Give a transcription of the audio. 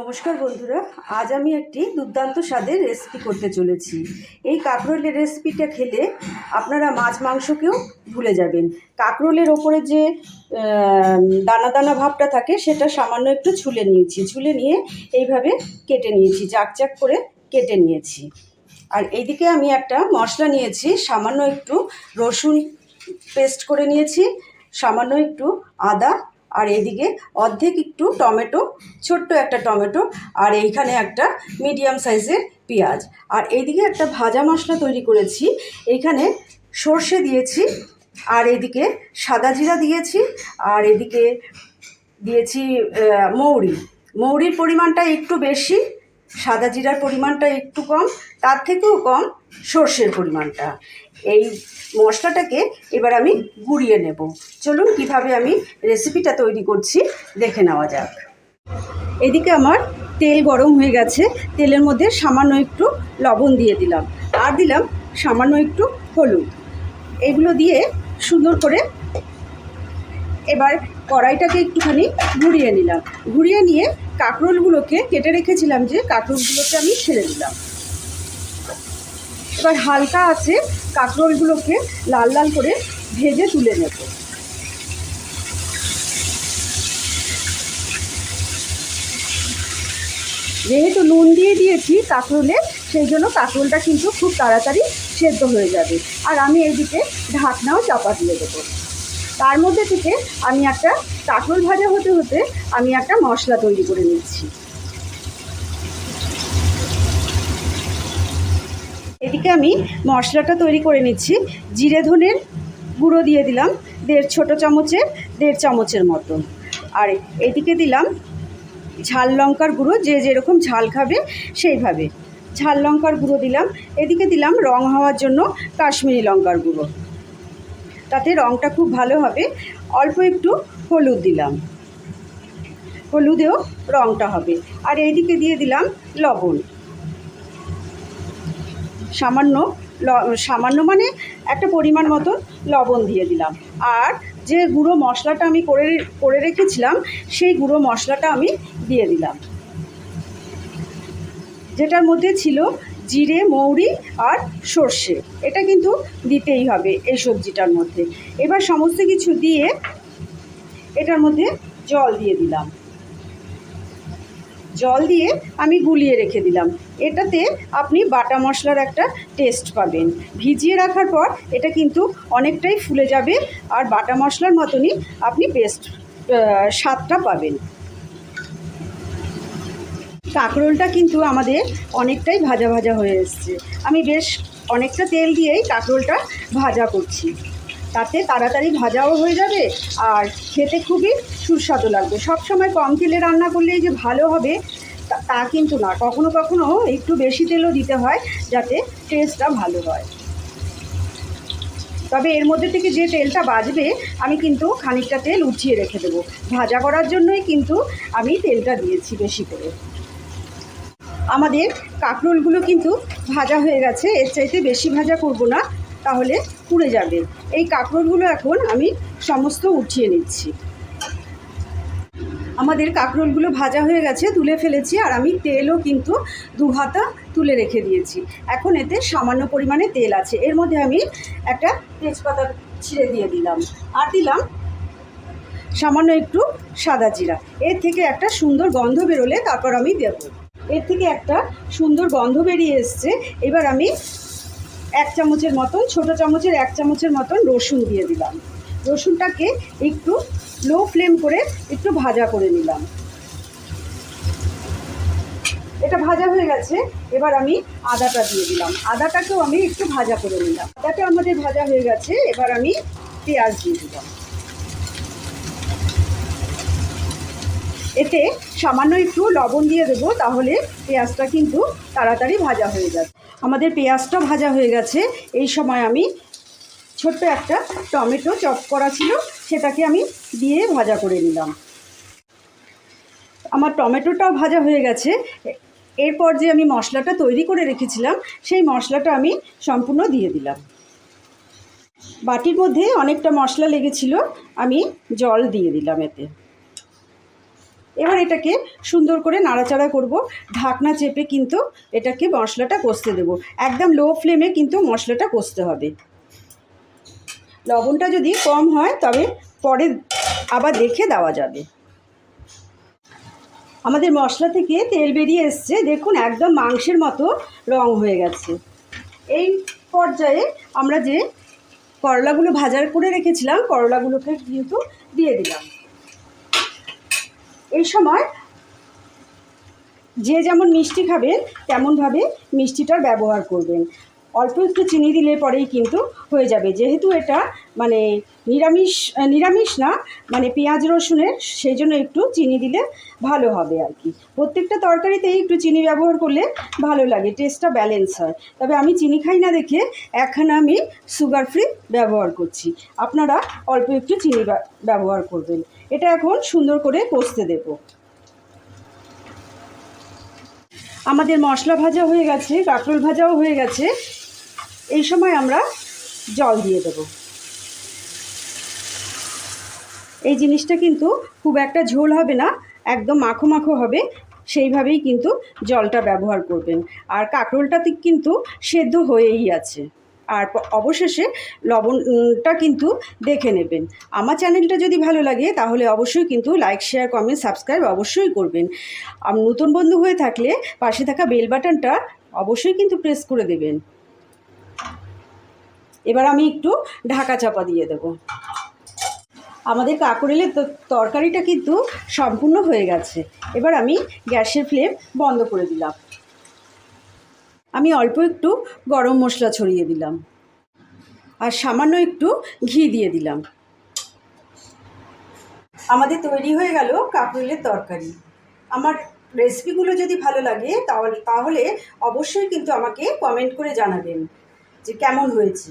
নমস্কার বন্ধুরা, আজ আমি একটি দুর্দান্ত স্বাদের রেসিপি করতে চলেছি। এই কাঁকরোলের রেসিপিটা খেলে আপনারা মাছ মাংসকেও ভুলে যাবেন। কাঁকরোলের ওপরে যে দানা দানা ভাবটা থাকে, সেটা সামান্য একটু ছুলে নিয়েছি। ছুলে নিয়ে এইভাবে কেটে নিয়েছি, চাক চাক করে কেটে নিয়েছি। আর এইদিকে আমি একটা মশলা নিয়েছি, সামান্য একটু রসুন পেস্ট করে নিয়েছি, সামান্য একটু আদা আর এদিকে অর্ধেক একটু টমেটো, ছোট্ট একটা টমেটো আর এইখানে একটা মিডিয়াম সাইজের পেঁয়াজ। আর এইদিকে একটা ভাজা মশলা তৈরি করেছি, এইখানে সর্ষে দিয়েছি আর এদিকে সাদা জিরা দিয়েছি আর এদিকে দিয়েছি মৌরি। মৌরির পরিমাণটা একটু বেশি, সাদা জিরার পরিমাণটা একটু কম, তার থেকেও কম সর্ষের পরিমাণটা। এই মশলাটাকে এবার আমি গুঁড়িয়ে নেব। চলুন কীভাবে আমি রেসিপিটা তৈরি করছি, দেখে নেওয়া যাক। এদিকে আমার তেল গরম হয়ে গেছে। তেলের মধ্যে সামান্য একটু লবণ দিয়ে দিলাম। আর দিলাম সামান্য একটু হলুদ। এগুলো দিয়ে সুন্দর করে এবার কড়াইটাকে একটুখানি ঘুরিয়ে নিলাম। ঘুরিয়ে নিয়ে কাঁকরোলগুলোকে, কেটে রেখেছিলাম যে কাঁকরোলগুলোকে আমি ছেড়ে দিলাম। এবার হালকা আছে কাঁকরোলগুলোকে লাল লাল করে ভেজে তুলে নেব। যেহেতু নুন দিয়ে দিয়েছি কাঁকরোলে, সেই জন্য কাঁকরোলটা কিন্তু খুব তাড়াতাড়ি সেদ্ধ হয়ে যাবে। আর আমি এইদিকে ঢাকনাও চাপা দিয়ে দেবো। তার মধ্যে থেকে আমি একটা কাঁকরোল ভাজা হতে হতে আমি একটা মশলা তৈরি করে নিচ্ছি। এদিকে আমি মশলাটা তৈরি করে নিচ্ছি। জিরে ধনের গুঁড়ো দিয়ে দিলাম, দেড় ছোটো চামচের, দেড় চামচের মতো। আর এদিকে দিলাম ঝাল লঙ্কার গুঁড়ো, যে যেরকম ঝাল খাবে সেইভাবে। ঝাল লঙ্কার গুঁড়ো দিলাম, এদিকে দিলাম রং হওয়ার জন্য কাশ্মীরি লঙ্কার গুঁড়ো। তাতে রঙটা খুব ভালো হবে। অল্প একটু হলুদ দিলাম। হলুদেও রঙটা হবে। আর এইদিকে দিয়ে দিলাম লবণ। সামান্য সামান্য মানে একটা পরিমাণ মতো লবণ দিয়ে দিলাম। আর যে গুঁড়ো মশলাটা আমি করে করে রেখেছিলাম, সেই গুঁড়ো মশলাটা আমি দিয়ে দিলাম। যেটার মধ্যে ছিল জিরে, মৌরি আর সর্ষে। এটা কিন্তু দিতেই হবে এই সবজিটার মধ্যে। এবার সমস্ত কিছু দিয়ে এটার মধ্যে জল দিয়ে দিলাম। জল দিয়ে আমি গুলিয়ে রেখে দিলাম। এটাতে আপনি বাটা মশলার একটা টেস্ট পাবেন। ভিজিয়ে রাখার পর এটা কিন্তু অনেকটাই ফুলে যাবে আর বাটা মশলার মতনই আপনি পেস্ট স্বাদটা পাবেন। কাঁকরোলটা কিন্তু আমাদের অনেকটাই ভাজা ভাজা হয়ে এসছে। আমি বেশ অনেকটা তেল দিয়েই কাঁকরোলটা ভাজা করছি। তাতে তাড়াতাড়ি ভাজাও হয়ে যাবে আর খেতে খুবই সুস্বাদু লাগবে। সবসময় কম তেলে রান্না করলেই যে ভালো হবে, তা- কিন্তু না। কখনো কখনো একটু বেশি তেলও দিতে হয় যাতে টেস্টটা ভালো হয়। তবে এর মধ্যে থেকে যে তেলটা বাজবে, আমি কিন্তু খানিকটা তেল উঠিয়ে রেখে দেবো। ভাজা করার জন্যই কিন্তু আমি তেলটা দিয়েছি বেশি করে। আমাদের কাঁকরোলগুলো কিন্তু ভাজা হয়ে গেছে। এর চাইতে বেশি ভাজা করব না। তাহলে পুড়ে যাবে। এই কাঁকরোলগুলো এখন আমি সমস্ত উঠিয়ে নিচ্ছি। আমাদের কাঁকরোলগুলো ভাজা হয়ে গেছে, তুলে ফেলেছি আর আমি তেলও কিন্তু দু হাতা তুলে রেখে দিয়েছি। এখন এতে সামান্য পরিমাণে তেল আছে। এর মধ্যে আমি একটা তেজপাতা ছিঁড়ে দিয়ে দিলাম আর দিলাম সামান্য একটু সাদা জিরা। এর থেকে একটা সুন্দর গন্ধ বেরোলে তারপর আমি দেব। এর থেকে একটা সুন্দর গন্ধ বেরিয়ে এসছে। এবার আমি এক চামচের মতন, ছোট চামচের এক চামচের মতন রসুন দিয়ে দিলাম। রসুনটাকে একটু লো ফ্লেম করে একটু ভাজা করে নিলাম। এটা ভাজা হয়ে গেছে, এবার আমি আদাটা দিয়ে দিলাম। আদাটাকেও আমি একটু ভাজা করে নিলাম। আদাটা আমাদের ভাজা হয়ে গেছে, এবার আমি পেঁয়াজ দিয়ে দিলাম। এতে সামান্য একটু লবণ দিয়ে দেবো, তাহলে পেঁয়াজটা কিন্তু তাড়াতাড়ি ভাজা হয়ে যাবে। আমাদের পেঁয়াজটা ভাজা হয়ে গেছে। এই সময় আমি ছোট্ট একটা টমেটো চপ করা ছিল, সেটাকে আমি দিয়ে ভাজা করে নিলাম। আমার টমেটোটাও ভাজা হয়ে গেছে। এরপর যে আমি মশলাটা তৈরি করে রেখেছিলাম, সেই মশলাটা আমি সম্পূর্ণ দিয়ে দিলাম। বাটির মধ্যে অনেকটা মশলা লেগেছিল, আমি জল দিয়ে দিলাম এতে। এবার এটাকে সুন্দর করে নাড়াচাড়া করব। ঢাকনা চেপে কিন্তু এটাকে মশলাটা কষতে দেব। একদম লো ফ্লেমে কিন্তু মশলাটা কষতে হবে। লবণটা যদি কম হয়, তবে পরে আবার দেখে দেওয়া যাবে। আমাদের মশলা থেকে তেল বেরিয়ে এসছে। দেখুন, একদম মাংসের মতো রং হয়ে গেছে। এই পর্যায়ে আমরা যে করলাগুলো ভাজার করে রেখেছিলাম, করলাগুলোকে কিন্তু দিয়ে দিলাম। এই সময় যে যেমন মিষ্টি খাবেন তেমনভাবে মিষ্টিটার ব্যবহার করবেন। অল্প একটু চিনি দিলে পরেই কিন্তু হয়ে যাবে। যেহেতু এটা মানে নিরামিষ নিরামিষ না মানে পেঁয়াজ রসুনের সেই জন্য একটু চিনি দিলে ভালো হবে আর কি। প্রত্যেকটা তরকারিতেই একটু চিনি ব্যবহার করলে ভালো লাগে টেস্টটা ব্যালেন্স হয়। তবে আমি চিনি খাই না দেখে একখানা আমি সুগার ফ্রি ব্যবহার করছি। আপনারা অল্প একটু চিনি ব্যবহার করবেন। এটা এখন সুন্দর করে কষতে দেবো। আমাদের মশলা ভাজা হয়ে গেছে, কাঁকরোল ভাজাও হয়ে গেছে। এই সময় আমরা জল দিয়ে দেব। এই জিনিসটা কিন্তু খুব একটা ঝোল হবে না, একদম মাখো মাখো হবে, সেইভাবেই কিন্তু জলটা ব্যবহার করবেন। আর কাঁকরোলটাতে কিন্তু সেদ্ধ হয়েই আছে। আর অবশেষে লবণটা কিন্তু দেখে নেবেন। আমার চ্যানেলটা যদি ভালো লাগে, তাহলে অবশ্যই কিন্তু লাইক, শেয়ার, কমেন্ট, সাবস্ক্রাইব অবশ্যই করবেন। আর নতুন বন্ধু হয়ে থাকলে পাশে থাকা বেল বাটনটা অবশ্যই কিন্তু প্রেস করে দেবেন। এবার আমি একটু ঢাকা চাপা দিয়ে দেব। আমাদের কাকরেলের তরকারিটা কিন্তু সম্পূর্ণ হয়ে গেছে। এবার আমি গ্যাসের ফ্লেম বন্ধ করে দিলাম। আমি অল্প একটু গরম মশলা ছড়িয়ে দিলাম। আর সামান্য একটু ঘি দিয়ে দিলাম। আমাদের তৈরি হয়ে গেল কাকরেলের তরকারি। আমার রেসিপিগুলো যদি ভালো লাগে তাহলে তাহলে অবশ্যই কিন্তু আমাকে কমেন্ট করে জানাবেন যে কেমন হয়েছে।